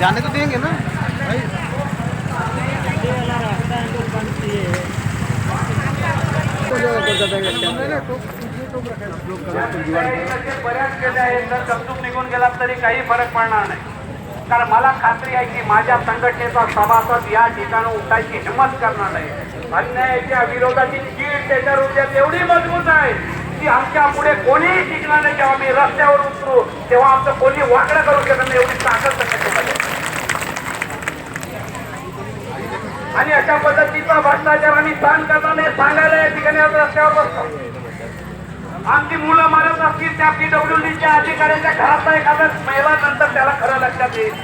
जाने तो देंगे ना बऱ्याच केले आहेत. जर गपचूप निघून गेला तरी काही फरक पडणार नाही. कारण मला खात्री आहे की माझ्या संघटनेचा सभासद या ठिकाणी उठायची हिंमत करणार नाही. अन्यायाच्या विरोधाची चीड त्याच्या हृदयात एवढी मजबूत आहे. की आमच्या पुढे कोणीही टिकणार नाही जेव्हा मी रस्त्यावर उतरू तेव्हा आमचं कोणी वाकडं करू शकत नाही एवढी ताकद आणि अशा पद्धतीचा भ्रष्टाचार आम्ही सहन करणार नाही सांगायला या ठिकाणी रस्त्यावर बसतो. आमची मुलं मारत असतील त्या पीडब्ल्यूडीच्या अधिकाऱ्यांच्या घरातला एखादा महिला नंतर त्याला खरं लक्षात येईल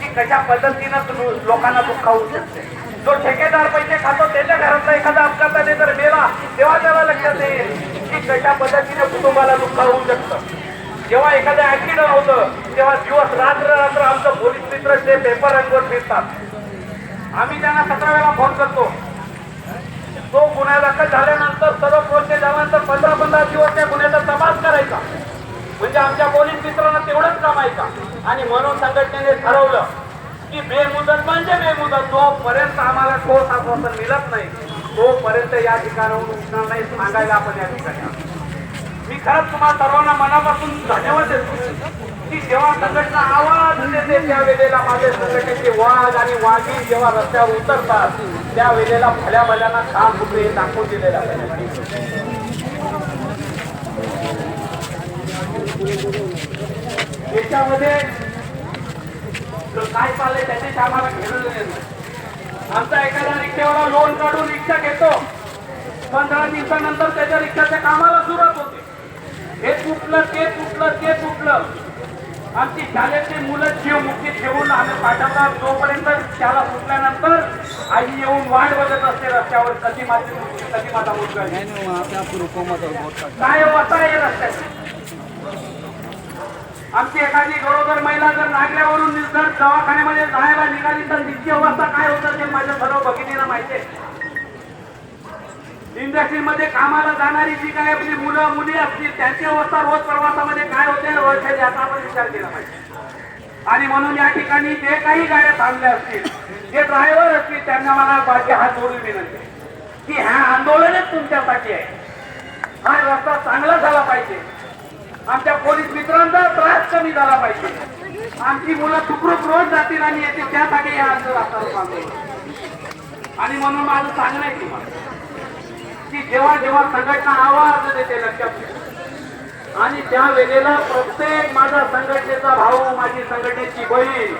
की कशा पद्धतीनं लोकांना दुःख होऊ शकते. जो ठेकेदार पैसे खातो त्याच्या घरातला एखादा अपघाताने जर मेला तेव्हा त्याला लक्षात येईल की कशा पद्धतीने कुटुंबाला दुःख होऊ शकतं? जेव्हा एखादं ऍक्सिडेंट होतं तेव्हा दिवस रात्र रात्र आमचं पोलीस मित्र ते पेपर रंगवर फिरतात. आम्ही त्यांना सतरा वेळा फोन करतो. तो गुन्हा दाखल झाल्यानंतर सर्व प्रोसेस झाल्यानंतर पंधरा पंधरा दिवस त्या गुन्ह्याचा तपास करायचा. म्हणजे आमच्या पोलीस मित्रांना तेवढंच काम आणि म्हणून संघटनेने ठरवलं की बेमुदत म्हणजे बेमुदत. जोपर्यंत आम्हाला ठोस आश्वासन मिळत नाही तोपर्यंत या ठिकाणाहून उठणार नाही सांगायला आपण या ठिकाणी मी खरंच तुम्हाला सर्वांना मनापासून धन्यवाद देतो. की जेव्हा संघटना आवाज देते त्या वेळेला माझे संघटनेचे वाघ आणि वादी जेव्हा रस्त्यावर उतरतात त्या वेळेला भल्या भल्याना काम होते हे दाखवून दिलेलं आहे. याच्यामध्ये काय चाललंय त्याच्याशी आम्हाला घेणं नाही. आमचा एखादा रिक्षावाला लोन काढून रिक्षा घेतो. पंधरा दिवसानंतर त्याच्या रिक्षाच्या कामाला सुरुवात होते. हे तुटलं ते तुटलं ते तुटलं. आमची शाळेतली मुलं जीव मुक्ती ठेवून आम्ही पाठवणार जोपर्यंत शाळा सुटल्यानंतर आई येऊन वाट बघत असते रस्त्यावर कधी माझी मुलगी कधी माझा मुलगा. काय हो आता आहे रस्त्यात? आमची एखादी गरोदर महिला जर नागल्यावरून जर दवाखान्यामध्ये जायला निघाली तर तिची अवस्था काय होतं ते माझ्या सर्व भगिनीला माहिती आहे. इंडस्ट्री मध्ये कामाला जाणारी जी काय आपली मुलं मुली असतील त्यांची अवस्था रोज प्रवासामध्ये काय होते रोज याचा आपण विचार केला पाहिजे. आणि म्हणून या ठिकाणी जे काही गाड्या थांबल्या असतील जे ड्रायव्हर असतील त्यांना मला माझी हात जोडून विनंती की हा आंदोलनच तुमच्यासाठी आहे. हा रस्ता चांगला झाला पाहिजे. आमच्या पोलीस मित्रांचा त्रास कमी झाला पाहिजे. आमची मुलं सुखरूप रोज जातील आणि येतील त्यासाठी हे अर्ज आणि म्हणून माझं सांगणं आहे तुम्हाला. की जेव्हा जेव्हा संघटना आवाज देते लक्षात आणि त्या वेळेला प्रत्येक माझा संघटनेचा भाऊ माझी संघटनेची बहीण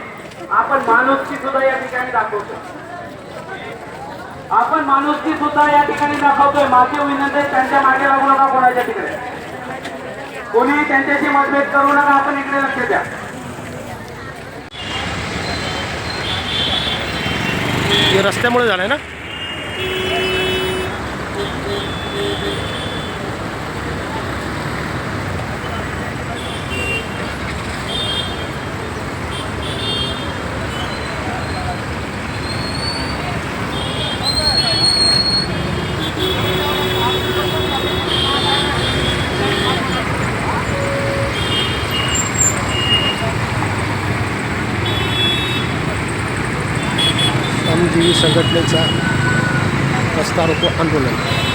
आपण माणुसकी सुद्धा या ठिकाणी दाखवतो आपण माणुसकी सुद्धा या ठिकाणी दाखवतोय. माझी विनंती त्यांच्या मागे लागू नका कोणाच्या ठिकाणी. कोणीही त्यांच्याशी मतभेद करू नका आपण इकडे लक्ष द्या. रस्त्यामुळे झालंय ना? श्रमजीवी संघटनेचा रस्ता रोको आंदोलन.